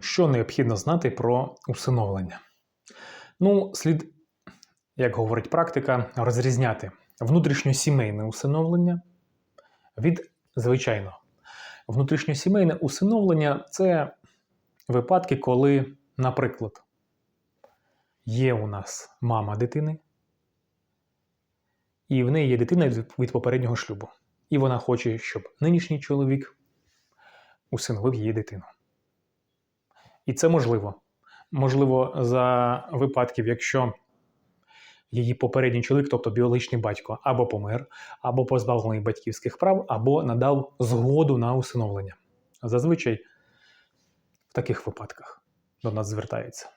Що необхідно знати про усиновлення? Ну, слід, як говорить практика, розрізняти внутрішньосімейне усиновлення від звичайного. Внутрішньосімейне усиновлення це випадки, коли, наприклад, є у нас мама дитини, і в неї є дитина від- попереднього шлюбу. І вона хоче, щоб нинішній чоловік усиновив її дитину. І це можливо. Можливо, за випадків, якщо її попередній чоловік, тобто біологічний батько, або помер, або позбавлений батьківських прав, або надав згоду на усиновлення. Зазвичай в таких випадках до нас звертаються.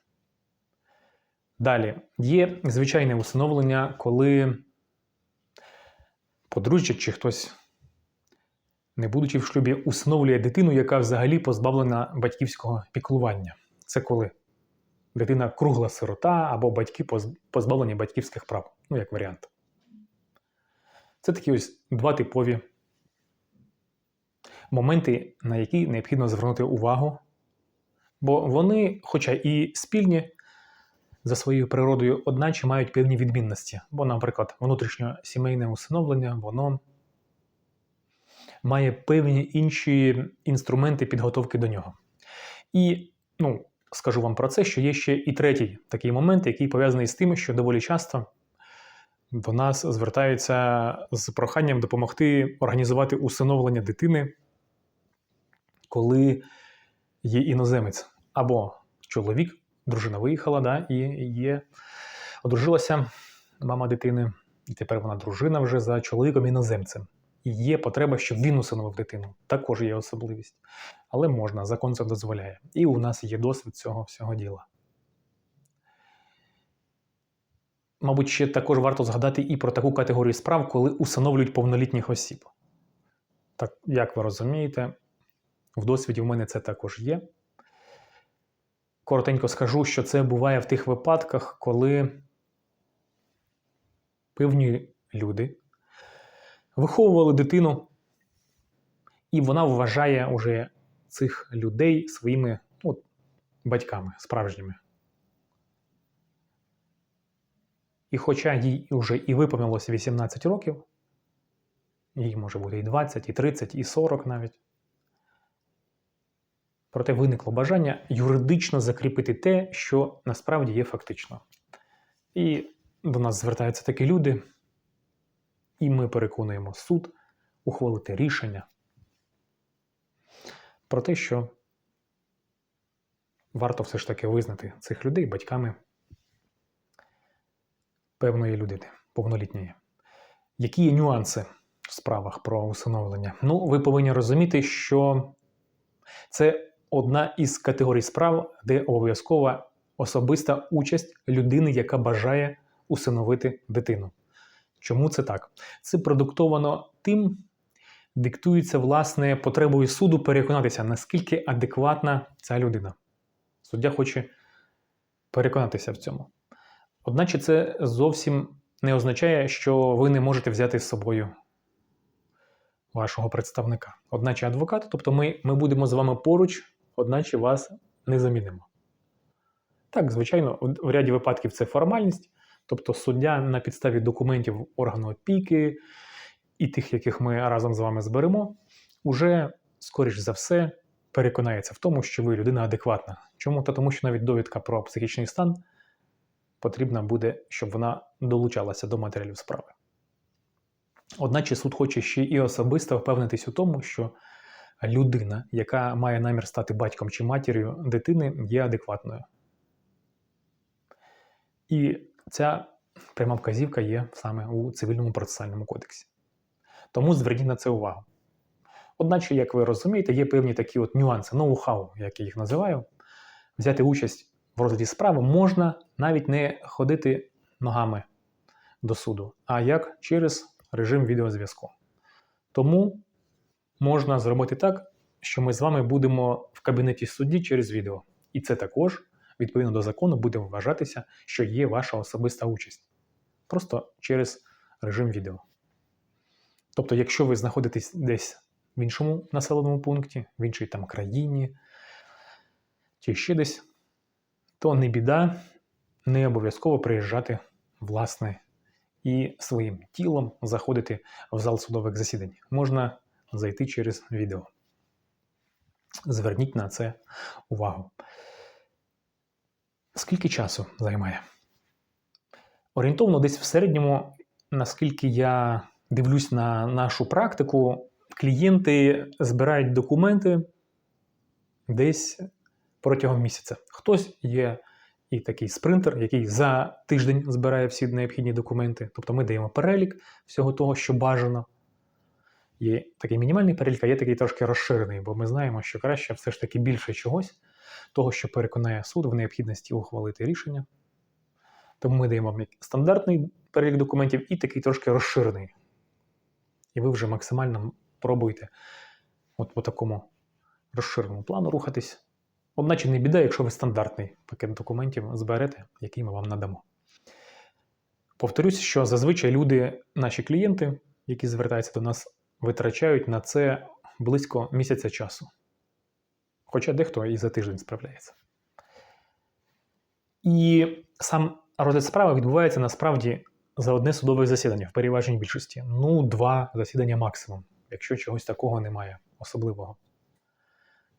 Далі є звичайне усиновлення, коли подружжя чи хтось, не будучи в шлюбі, усиновлює дитину, яка взагалі позбавлена батьківського піклування. Це коли дитина кругла сирота або батьки поз- позбавлені батьківських прав, ну як варіант. Це такі ось два типові моменти, на які необхідно звернути увагу, бо вони, хоча і спільні за своєю природою, одначе мають певні відмінності. Бо, наприклад, внутрішньосімейне усиновлення, воно має певні інші інструменти підготовки до нього. І, ну, скажу вам про це, що є ще і третій такий момент, який пов'язаний з тим, що доволі часто до нас звертаються з проханням допомогти організувати усиновлення дитини, коли є іноземець, або чоловік, дружина виїхала, да, і є, одружилася мама дитини, і тепер вона дружина вже за чоловіком іноземцем. Є потреба, щоб він усиновив дитину. Також є особливість. Але можна, закон це дозволяє. І у нас є досвід цього всього діла. Мабуть, ще також варто згадати і про таку категорію справ, коли усиновлюють повнолітніх осіб. Так, як ви розумієте, в досвіді в мене це також є. Коротенько скажу, що це буває в тих випадках, коли певні люди виховували дитину, і вона вважає уже цих людей своїми от, батьками справжніми. І хоча їй вже і виповнилося 18 років, їй може бути і 20, і 30, і 40 навіть. Проте виникло бажання юридично закріпити те, що насправді є фактично. І до нас звертаються такі люди, і ми переконуємо суд ухвалити рішення про те, що варто все ж таки визнати цих людей батьками певної людини, повнолітньої. Які є нюанси в справах про усиновлення? Ну, ви повинні розуміти, що це одна із категорій справ, де обов'язкова особиста участь людини, яка бажає усиновити дитину. Чому це так? Це продуктовано тим, диктується власне потребою суду переконатися, наскільки адекватна ця людина. Суддя хоче переконатися в цьому. Одначе це зовсім не означає, що ви не можете взяти з собою вашого представника. Одначе адвокат, тобто ми, ми будемо з вами поруч, одначе вас не замінимо. Так, звичайно, в ряді випадків це формальність, тобто суддя на підставі документів органу опіки і тих, яких ми разом з вами зберемо, уже, скоріш за все, переконається в тому, що ви людина адекватна. Чому? Та тому, що навіть довідка про психічний стан потрібна буде, щоб вона долучалася до матеріалів справи. Одначе суд хоче ще і особисто впевнитись у тому, що людина, яка має намір стати батьком чи матір'ю дитини, є адекватною. І ця пряма вказівка є саме у цивільному процесуальному кодексі. Тому зверніть на це увагу. Одначе, як ви розумієте, є певні такі от нюанси, ноу-хау, як я їх називаю. Взяти участь в розгляді справи можна навіть не ходити ногами до суду, а як через режим відеозв'язку. Тому можна зробити так, що ми з вами будемо в кабінеті судді через відео. І це також, відповідно до закону, буде вважатися, що є ваша особиста участь. Просто через режим відео. Тобто, якщо ви знаходитесь десь в іншому населеному пункті, в іншій там країні, чи ще десь, то не біда, не обов'язково приїжджати власне і своїм тілом заходити в зал судових засідань. Можна зайти через відео. Зверніть на це увагу. Скільки часу займає? Орієнтовно, десь в середньому, наскільки я дивлюсь на нашу практику, клієнти збирають документи десь протягом місяця. Хтось є і такий спринтер, який за тиждень збирає всі необхідні документи. Тобто ми даємо перелік всього того, що бажано. Є такий мінімальний перелік, а є такий трошки розширений, бо ми знаємо, що краще все ж таки більше чогось, того, що переконає суд в необхідності ухвалити рішення. Тому ми даємо як стандартний перелік документів і такий трошки розширений. І ви вже максимально пробуйте от по такому розширеному плану рухатись. Одначе не біда, якщо ви стандартний пакет документів зберете, який ми вам надамо. Повторюсь, що зазвичай люди, наші клієнти, які звертаються до нас, витрачають на це близько місяця часу. Хоча дехто і за тиждень справляється. І сам розгляд справи відбувається насправді за одне судове засідання в переважній більшості. Ну, два засідання максимум, якщо чогось такого немає особливого.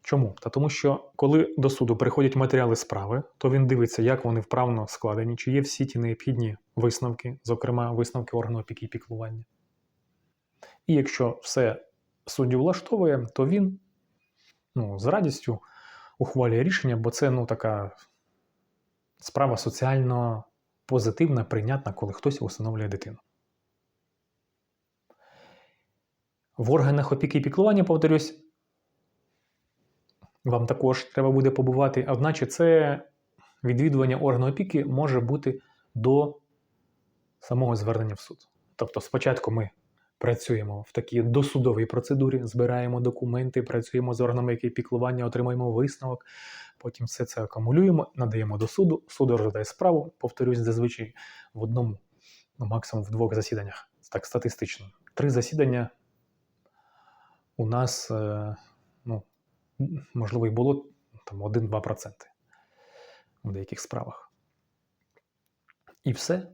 Чому? Та тому що коли до суду приходять матеріали справи, то він дивиться, як вони вправно складені, чи є всі ті необхідні висновки, зокрема висновки органу опіки і піклування. І якщо все суддю влаштовує, то він ну, з радістю ухвалює рішення, бо це ну, така справа соціально позитивна, прийнятна, коли хтось усиновлює дитину. В органах опіки і піклування, повторюсь, вам також треба буде побувати, одначе це відвідування органу опіки може бути до самого звернення в суд. Тобто, спочатку ми працюємо в такій досудовій процедурі, збираємо документи, працюємо з органами опіки і піклування, отримуємо висновок, потім все це акумулюємо, надаємо до суду, суд розглядає справу, повторюсь, зазвичай в одному, ну максимум в двох засіданнях. Так статистично. Три засідання у нас. Е, ну, можливо, і було там 1-2% в деяких справах. І все.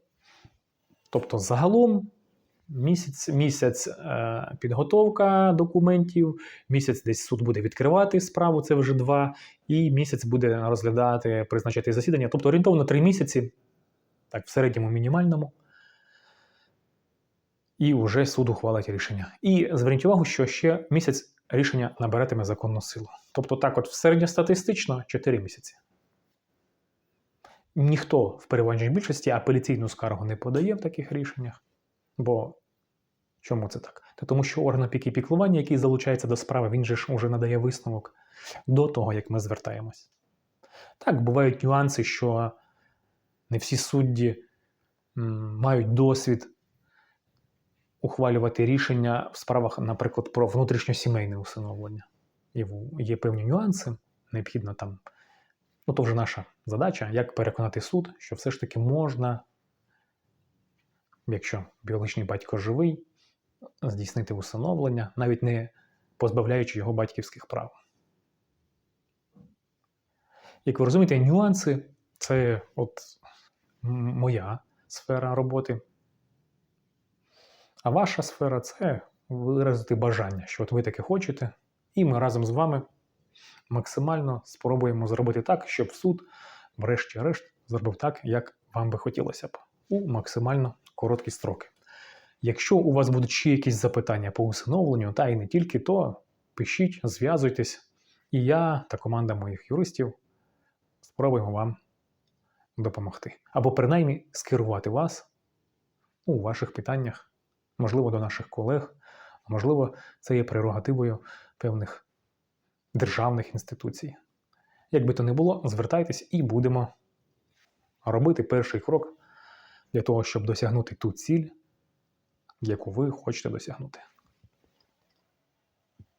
Тобто, загалом місяць місяць е, підготовка документів, місяць десь суд буде відкривати справу, це вже два, і місяць буде розглядати, призначати засідання. Тобто орієнтовно 3 місяці, так, в середньому мінімальному. І вже суд ухвалить рішення. І зверніть увагу, що ще місяць рішення набиратиме законну силу. Тобто, так, от середньостатистично 4 місяці. Ніхто в переважній більшості апеляційну скаргу не подає в таких рішеннях. Бо чому це так? Та тому що орган опіки і піклування, який залучається до справи, він же ж уже надає висновок до того, як ми звертаємось. Так, бувають нюанси, що не всі судді мають досвід ухвалювати рішення в справах, наприклад, про внутрішньосімейне усиновлення. Є певні нюанси, необхідно там. Ну, то вже наша задача, як переконати суд, що все ж таки можна, якщо біологічний батько живий, здійснити усиновлення, навіть не позбавляючи його батьківських прав. Як ви розумієте, нюанси це от моя сфера роботи. А ваша сфера це виразити бажання, що от ви таке хочете, і ми разом з вами максимально спробуємо зробити так, щоб суд, врешті-решт, зробив так, як вам би хотілося б, у максимально короткі строки. Якщо у вас будуть ще якісь запитання по усиновленню, та і не тільки, то пишіть, зв'язуйтесь, і я та команда моїх юристів спробуємо вам допомогти. Або принаймні скерувати вас у ваших питаннях можливо, до наших колег, а можливо, це є прерогативою певних державних інституцій. Як би то не було, звертайтесь і будемо робити перший крок для того, щоб досягнути ту ціль, яку ви хочете досягнути.